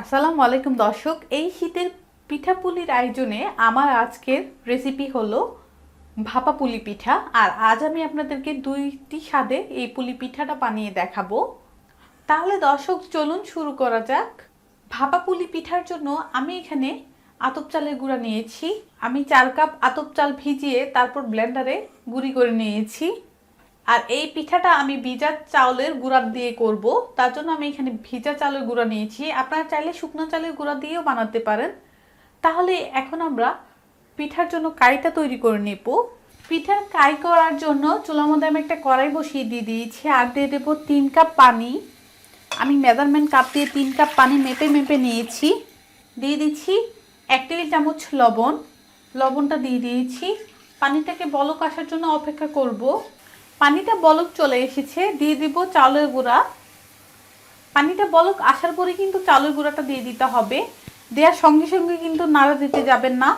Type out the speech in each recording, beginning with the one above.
আসসালামু আলাইকুম দর্শক, এই শীতের পিঠাপুলির আয়োজনে আমার আজকের রেসিপি হলো ভাপা পুলি পিঠা। আর আজ আমি আপনাদেরকে দুইটি স্বাদে এই পুলি পিঠাটা বানিয়ে দেখাবো। তাহলে দর্শক, চলুন শুরু করা যাক। ভাপা পুলি পিঠার জন্য আমি এখানে আতপ চালের গুঁড়া নিয়েছি। আমি চার কাপ আতপ চাল ভিজিয়ে তারপর ব্লেন্ডারে গুঁড়ি করে নিয়েছি। আর এই পিঠাটা আমি ভিজা চাউলের গুঁড়া দিয়ে করব। তার জন্য আমি এখানে ভিজা চালের গুঁড়া নিয়েছি। আপনারা চাইলে শুকনো চালের গুঁড়া দিয়েও বানাতে পারেন। তাহলে এখন আমরা পিঠার জন্য কাইটা তৈরি করে নেব। পিঠার কাই করার জন্য চুলার মধ্যে আমি একটা কড়াই বসিয়ে দিয়ে দিয়েছি আর দিয়ে দেবো তিন কাপ পানি। আমি মেজারমেন্ট কাপ দিয়ে তিন কাপ পানি মেপে মেপে নিয়েছি। দিয়ে দিচ্ছি এক টেবিল চামচ লবণ। লবণটা দিয়ে দিয়েছি। পানিটাকে বলক আসার জন্য অপেক্ষা করব। পানিটা বলক চলে এসেছে, দিয়ে দিব চাউলের গুঁড়া। পানিটা বলক আসার পরে কিন্তু চাউলের গুঁড়াটা দিয়ে দিতে হবে। দেওয়ার সঙ্গে সঙ্গে কিন্তু নাড়া দিতে যাবেন না।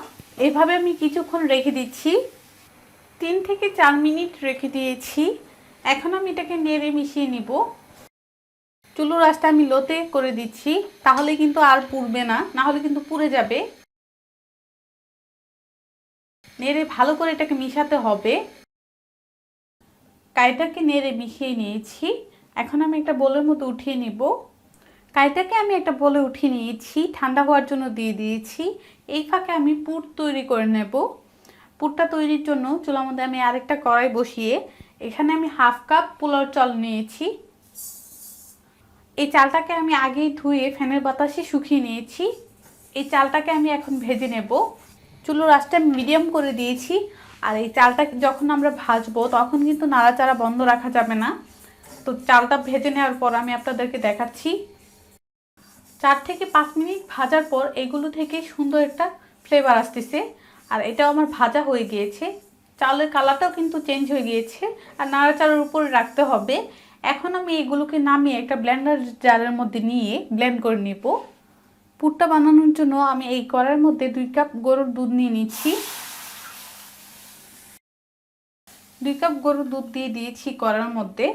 এভাবে আমি কিছুক্ষণ রেখে দিচ্ছি। তিন থেকে চার মিনিট রেখে দিয়েছি। এখন আমি এটাকে নেড়ে মিশিয়ে নিব। চুলোর রাসটা আমি লোতে করে দিচ্ছি, তাহলে কিন্তু আর পুড়বে না না হলে কিন্তু পুড়ে যাবে। নেড়ে ভালো করে এটাকে মিশাতে হবে। কাইটাকে নেড়ে মিশিয়ে নিয়েছি। এখন আমি একটা বোলের মতো উঠিয়ে নিব। কাইটাকে আমি একটা বলে উঠিয়ে নিয়েছি, ঠান্ডা হওয়ার জন্য দিয়ে দিয়েছি। এই ফাঁকে আমি পুর তৈরি করে নেব। পুরটা তৈরির জন্য চুলার মধ্যে আমি আরেকটা কড়াই বসিয়ে এখানে আমি হাফ কাপ পোলাও চাল নিয়েছি। এই চালটাকে আমি আগেই ধুয়ে ফ্যানের বাতাসে শুকিয়ে নিয়েছি। এই চালটাকে আমি এখন ভেজে নেব। চুলোর আঁচটা মিডিয়াম করে দিয়েছি। আর এই চালটা যখন আমরা ভাজবো, তখন কিন্তু নাড়াচাড়া বন্ধ রাখা যাবে না। তো চালটা ভেজে নেওয়ার পর আমি আপনাদেরকে দেখাচ্ছি। চার থেকে পাঁচ মিনিট ভাজার পর এগুলো থেকে সুন্দর একটা ফ্লেভার আসতেছে। আর এটাও আমার ভাজা হয়ে গিয়েছে। চালের কালারটাও কিন্তু চেঞ্জ হয়ে গিয়েছে। আর নাড়াচাড়ার উপরে রাখতে হবে। এখন আমি এগুলোকে নামিয়ে একটা ব্লেন্ডার জারের মধ্যে নিয়ে ব্লেন্ড করে নেব। পুরটা বানানোর জন্য আমি এই কড়ার মধ্যে দুই কাপ গরুর দুধ নিয়ে নিচ্ছি। দুই কাপ গরুর দুধ দিয়ে দিয়েছি কড়ার মধ্যে।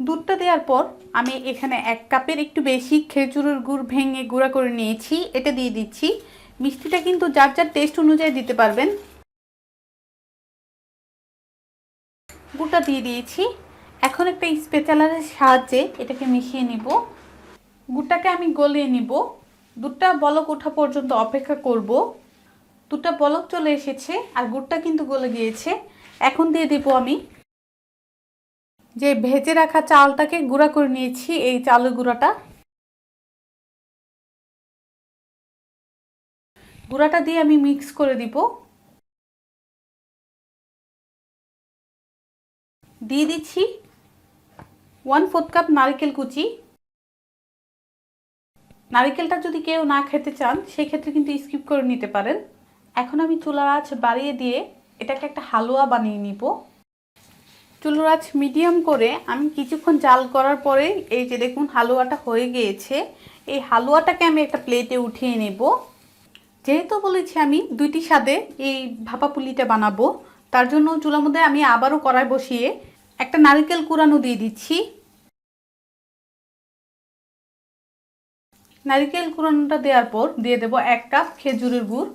দুধটা দেওয়ার পর আমি এখানে এক কাপের একটু বেশি খেজুরের গুড় ভেঙে গুঁড়া করে নিয়েছি, এটা দিয়ে দিচ্ছি। মিষ্টিটা কিন্তু যার যার টেস্ট অনুযায়ী দিতে পারবেন। গুড়টা দিয়ে দিয়েছি। এখন একটা স্পেচালারের সাহায্যে এটাকে মিশিয়ে নিব। গুড়টাকে আমি গলিয়ে নিব। দুধটা বলক ওঠা পর্যন্ত অপেক্ষা করব। দুধটা বলক চলে এসেছে আর গুড়টা কিন্তু গলে গিয়েছে। এখন দিয়ে দিব আমি। যে ভেজে রাখা চালটাকে গুঁড়া করে নিয়েছি এই চালের গুঁড়াটা। গুঁড়াটা দিয়ে আমি মিক্স করে দিব। দিয়ে দিচ্ছি ওয়ান ফোর্থ কাপ নারকেল কুচি। নারকেলটা যদি কেউ না খেতে চান, সেক্ষেত্রে কিন্তু স্কিপ করে নিতে পারেন। এখন আমি চুলার আঁচ বাড়িয়ে দিয়ে এটাকে একটা হালুয়া বানিয়ে নিব। চুলোর মিডিয়াম করে আমি কিছুক্ষণ জাল করার পরে এই যে দেখুন হালুয়াটা হয়ে গিয়েছে, এই হালুয়াটাকে আমি একটা প্লেটে উঠিয়ে নেব। যেহেতু বলেছি আমি দুইটি স্বাদে এই ভাপা পুলিটা বানাবো, তার জন্য চুলার মধ্যে আমি আবারও কড়াই বসিয়ে একটা নারকেল কুড়ানো দিয়ে দিচ্ছি। নারিকেল কুড়ানোটা দেওয়ার পর দিয়ে দেব এক কাপ খেজুরের গুড়।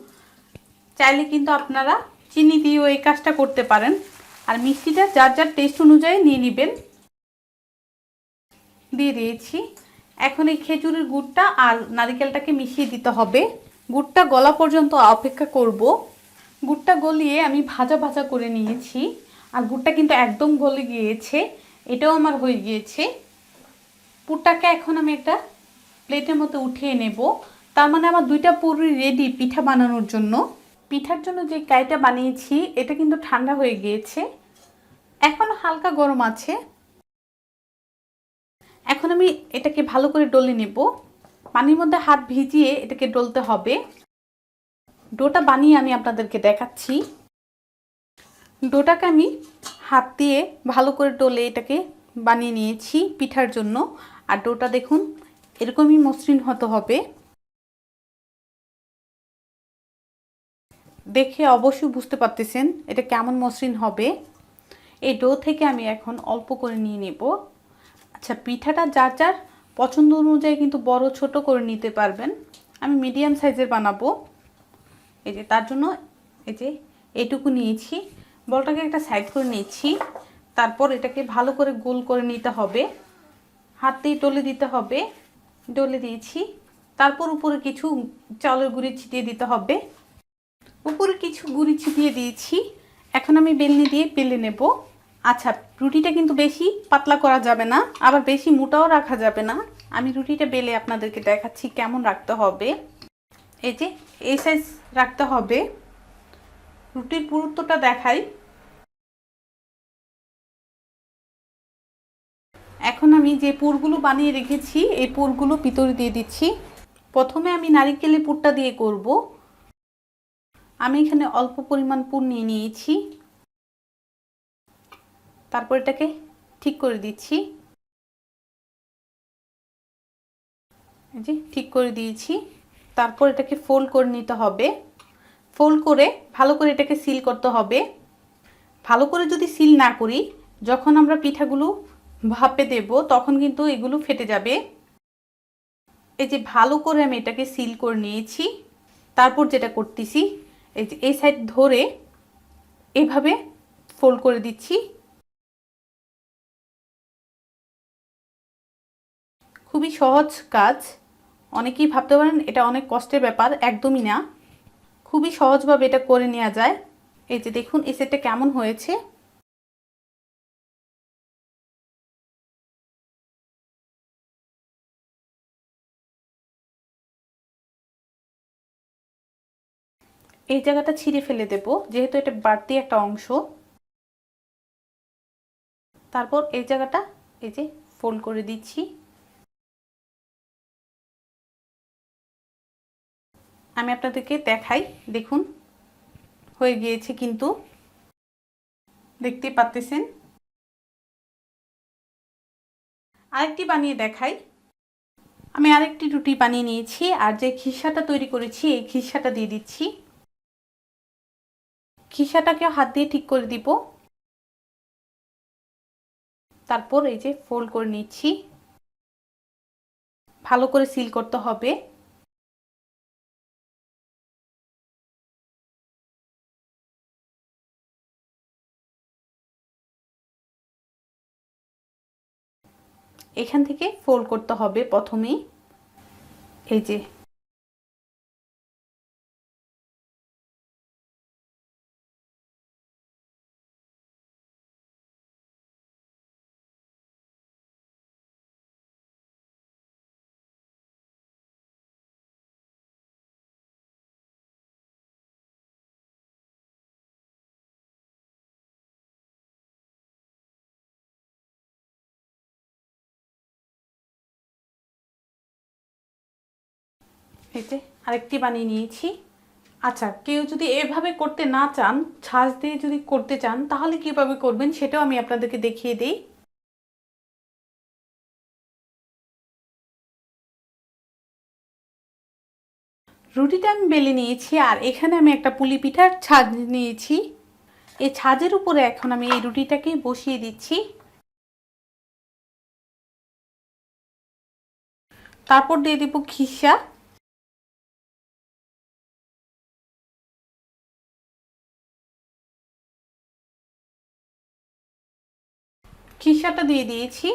চাইলে কিন্তু আপনারা চিনি দিয়েও এই কাজটা করতে পারেন। আর মিষ্টিটা যার যার টেস্ট অনুযায়ী নিয়ে নেবেন। দিয়ে দিয়েছি। এখন এই খেজুরের গুড়টা আর নারিকেলটাকে মিশিয়ে দিতে হবে। গুড়টা গলা পর্যন্ত অপেক্ষা করব। গুড়টা গলিয়ে আমি ভাজা ভাজা করে নিয়েছি। আর গুড়টা কিন্তু একদম গলে গিয়েছে। এটাও আমার হয়ে গিয়েছে। পুরটাকে এখন আমি একটা প্লেটের মতো উঠিয়ে নেব। তার মানে আমার দুইটা পুরি রেডি পিঠা বানানোর জন্য। পিঠার জন্য যে কাইটা বানিয়েছি, এটা কিন্তু ঠান্ডা হয়ে গিয়েছে। এখনও হালকা গরম আছে। এখন আমি এটাকে ভালো করে ডলে নেব। পানির মধ্যে হাত ভিজিয়ে এটাকে ডলতে হবে। ডোটা বানিয়ে আমি আপনাদেরকে দেখাচ্ছি। ডোটাকে আমি হাত দিয়ে ভালো করে ডলে এটাকে বানিয়ে নিয়েছি পিঠার জন্য। আর ডোটা দেখুন, এরকমই মসৃণ হতে হবে। দেখে অবশ্যই বুঝতে পারতেছেন এটা কেমন মসৃণ হবে। এই ডো থেকে আমি এখন অল্প করে নিয়ে নেব। আচ্ছা পিঠাটা যার যার পছন্দ অনুযায়ী কিন্তু বড় ছোট করে নিতে পারবেন। আমি মিডিয়াম সাইজের বানাবো। এই যে তার জন্য এই যে এটুকু নিয়েছি। বলটাকে একটা সাইড করে নিয়েছি। তারপর এটাকে ভালো করে গোল করে নিতে হবে। হাত দিয়ে ডলে দিতে হবে। ডলে দিয়েছি। তারপর উপরে কিছু চালের গুঁড়ি ছিটিয়ে দিতে হবে। উপরে কিছু গুঁড়ি ছিটিয়ে দিয়েছি। এখন আমি বেলনি দিয়ে বেলে নেব। আচ্ছা রুটিটা কিন্তু বেশি পাতলা করা যাবে না, আবার বেশি মোটাও রাখা যাবে না। আমি রুটিটা বেলে আপনাদেরকে দেখাচ্ছি কেমন রাখতে হবে। এই যে, এই সাইজ রাখতে হবে। রুটির পুরুত্বটা দেখাই। এখন আমি যে পুরগুলো বানিয়ে রেখেছি, এই পুরগুলো ভিতরে দিয়ে দিচ্ছি। প্রথমে আমি নারিকেলের পুরটা দিয়ে করব। আমি এখানে অল্প পরিমাণ পুর নিয়ে নিয়েছি। তারপর এটাকে ঠিক করে দিচ্ছি। যে ঠিক করে দিয়েছি। তারপর এটাকে ফোল্ড করে নিতে হবে। ফোল্ড করে ভালো করে এটাকে সিল করতে হবে। ভালো করে যদি সিল না করি, যখন আমরা পিঠাগুলো ভাপে দেব, তখন কিন্তু এগুলো ফেটে যাবে। এই যে ভালো করে আমি এটাকে সিল করে নিয়েছি। তারপর যেটা করতেছি এই যে, এই সাইড ধরে এভাবে ফোল্ড করে দিচ্ছি। খুবই সহজ কাজ। অনেকেই ভাবতে পারেন এটা অনেক কষ্টের ব্যাপার, একদমই না। খুবই সহজভাবে এটা করে নেওয়া যায়। এই যে, দেখুন, এই সেটটা কেমন হয়েছে। এই জায়গাটা ছিঁড়ে ফেলে দেব, যেহেতু এটা বাড়তি একটা অংশ। তারপর এই জায়গাটা এই যে ফোল্ড করে দিচ্ছি। আমি আপনাদেরকে দেখাই, দেখুন, হয়ে গিয়েছে কিন্তু। দেখতে পাচ্তেছেন আরেকটি বানিয়ে দেখাই। আমি আরেকটি রুটি বানিয়ে নিয়েছি, আর যে খিসাটা তৈরি করেছি, এই খিসাটা দিয়ে দিচ্ছি। খিসাটাকে হাত দিয়ে ঠিক করে দিব। তারপর এই যে ফোল্ড করে নিচ্ছি। ভালো করে সিল করতে হবে। এখান থেকে ফোল্ড করতে হবে প্রথমেই। এই যে এই যে আরেকটি বানিয়ে নিয়েছি। আচ্ছা কেউ যদি এভাবে করতে না চান, ছাঁচ দিয়ে যদি করতে চান, তাহলে কীভাবে করবেন সেটাও আমি আপনাদেরকে দেখিয়ে দিই। রুটিটা আমি বেলে নিয়েছি আর এখানে আমি একটা পুলি পিঠার ছাজ নিয়েছি। এই ছাজের উপরে এখন আমি এই রুটিটাকে বসিয়ে দিচ্ছি। তারপর দিয়ে দিব খিসা। খিসাটা দিয়ে দিয়েছি।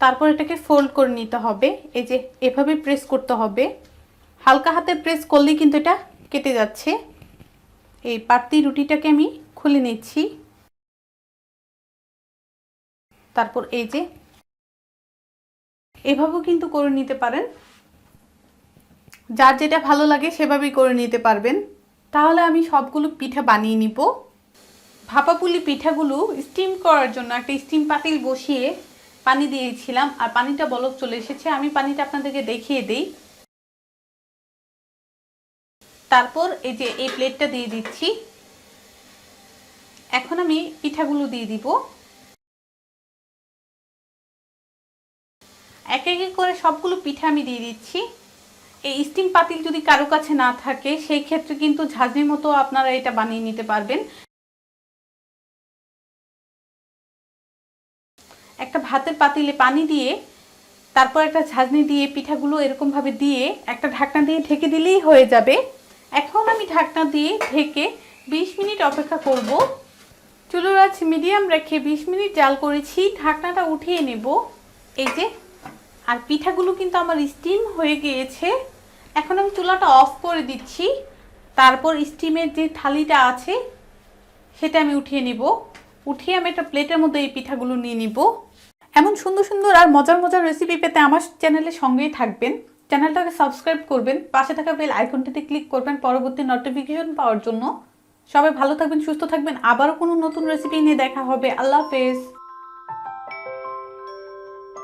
তারপর এটাকে ফোল্ড করে নিতে হবে। এই যে এভাবে প্রেস করতে হবে। হালকা হাতে প্রেস করলেই কিন্তু এটা কেটে যাচ্ছে। এই পাতি রুটিটাকে আমি খুলে নিচ্ছি। তারপর এই যে এভাবেও কিন্তু করে নিতে পারেন। যার যেটা ভালো লাগে সেভাবেই করে নিতে পারবেন। তাহলে আমি সবগুলো পিঠা বানিয়ে নিব। ভাপাপুলি পিঠাগুলো স্টিম করার জন্য একটা স্টিম পাতিল বসিয়ে পানি দিয়েছিলাম। আর পানিটা বলক চলে এসেছে। আমি পানিটা আপনাদেরকে দেখিয়ে দিই। তারপর এই যে এই প্লেটটা দিয়ে দিচ্ছি। এখন আমি পিঠাগুলো দিয়ে দিব। এক এক করে সবগুলো পিঠা আমি দিয়ে দিচ্ছি। এই স্টিম পাতিল যদি কারও কাছে না থাকে, সেই ক্ষেত্রে কিন্তু ঝাঁঝরির মতো আপনারা এটা বানিয়ে নিতে পারবেন। পাতিলে পানি দিয়ে, তারপর একটা ঝাঁঝনি দিয়ে, পিঠাগুলো এরকমভাবে দিয়ে একটা ঢাকনা দিয়ে ঢেকে দিলেই হয়ে যাবে। এখন আমি ঢাকনা দিয়ে ঢেকে বিশ মিনিট অপেক্ষা করব। চুলোর আঁচ মিডিয়াম রেখে বিশ মিনিট জাল করেছি, ঢাকনাটা উঠিয়ে নেব। এই যে, আর পিঠাগুলো কিন্তু আমার স্টিম হয়ে গিয়েছে। এখন আমি চুলাটা অফ করে দিচ্ছি। তারপর স্টিমের যে থালিটা আছে, সেটা আমি উঠিয়ে নিব। উঠিয়ে আমি একটা প্লেটের মধ্যে এই পিঠাগুলো নিয়ে নিব। এমন সুন্দর সুন্দর আর মজার মজার রেসিপি পেতে আমার চ্যানেলের সঙ্গেই থাকবেন। চ্যানেলটাকে সাবস্ক্রাইব করবেন, পাশে থাকা বেল আইকনটিতে ক্লিক করবেন পরবর্তী নোটিফিকেশন পাওয়ার জন্য। সবাই ভালো থাকবেন, সুস্থ থাকবেন। আবারও কোনো নতুন রেসিপি নিয়ে দেখা হবে। আল্লাহ হাফেজ।